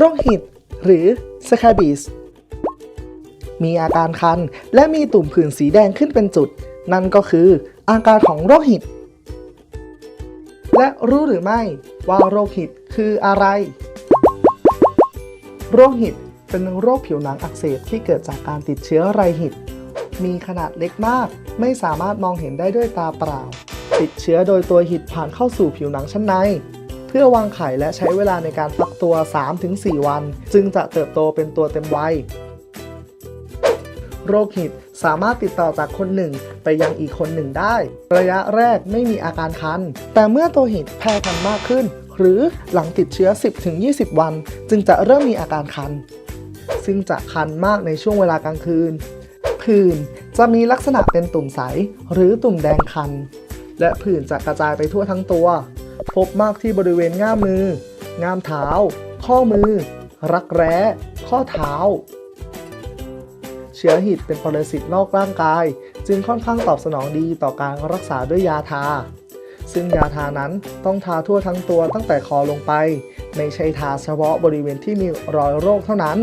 โรคหิดหรือสคาบิสมีอาการคัน และมีตุ่มผื่นสีแดงขึ้นเป็นจุด นั่นก็คืออาการของโรคหิด และรู้หรือไม่ว่าโรคหิดคืออะไร โรคหิดเป็นโรคผิวหนังอักเสบที่เกิดจากการติดเชื้อไรหิด มีขนาดเล็กมาก ไม่สามารถมองเห็นได้ด้วยตาเปล่า ติดเชื้อโดยตัวหิดผ่านเข้าสู่ผิวหนังชั้นใน พื่อวางไข่และใช้เวลาในการฟักตัว 3-4 วัน จึงจะเติบโตเป็นตัวเต็มวัยโรคหิดสามารถติดต่อจากคนหนึ่งไปยังอีกคนหนึ่งได้ ระยะแรกไม่มีอาการคัน แต่เมื่อตัวหิดแพร่พันธุ์มากขึ้น หรือหลังติดเชื้อ 10-20 วัน จึงจะเริ่มมีอาการคัน ซึ่งจะคันมากในช่วงเวลากลางคืน ผื่นจะมีลักษณะเป็นตุ่มใส หรือตุ่มแดงคัน และผื่นจะกระจายไปทั่วทั้งตัว พบมากที่บริเวณง่ามมือ ง่ามเท้า ข้อมือ รักแร้ ข้อเท้า เชื้อหิดเป็นปรสิตนอกร่างกาย จึงค่อนข้างตอบสนองดีต่อการรักษาด้วยยาทา ซึ่งยาทานั้นต้องทาทั่วทั้งตัวตั้งแต่คอลงไป ไม่ใช่ทาเฉพาะบริเวณที่มีรอยโรคเท่านั้น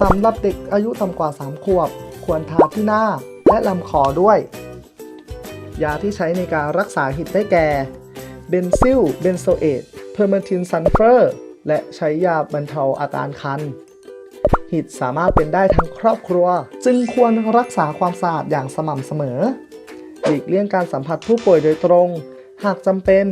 สำหรับเด็กอายุต่ำกว่า 3 ขวบ ควรทาที่หน้าและลำคอด้วย ยาที่ใช้ในการรักษาหิดได้แก่ เบนซิล เบนโซเอตเพอร์เมทินซัลเฟอร์ และใช้ยาบรรเทาอาการคัน หิดสามารถเป็นได้ทั้งครอบครัว จึงควรรักษาความสะอาดอย่างสม่ำเสมอ หลีกเลี่ยงการสัมผัสผู้ป่วยโดยตรง หากจำเป็น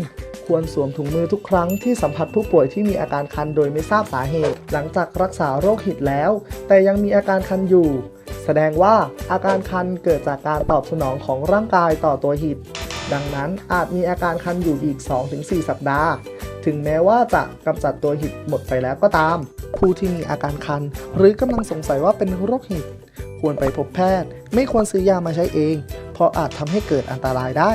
ควรสวมถุงมือทุกครั้งที่สัมผัสผู้ป่วยที่มีอาการคันโดยไม่ทราบสาเหตุ หลังจากรักษาโรคหิดแล้ว แต่ยังมีอาการคันอยู่ แสดงว่าอาการคันเกิดจากการตอบสนองของร่างกายต่อตัวหิด ดังนั้นอาจมีอาการคันอยู่อีก 2-4 สัปดาห์ ถึงแม้ว่าจะกำจัดตัวหิดหมดไปแล้วก็ตาม ผู้ที่มีอาการคัน หรือกำลังสงสัยว่าเป็นโรคหิด ควรไปพบแพทย์ ไม่ควรซื้อยามาใช้เอง เพราะอาจทำให้เกิดอันตรายได้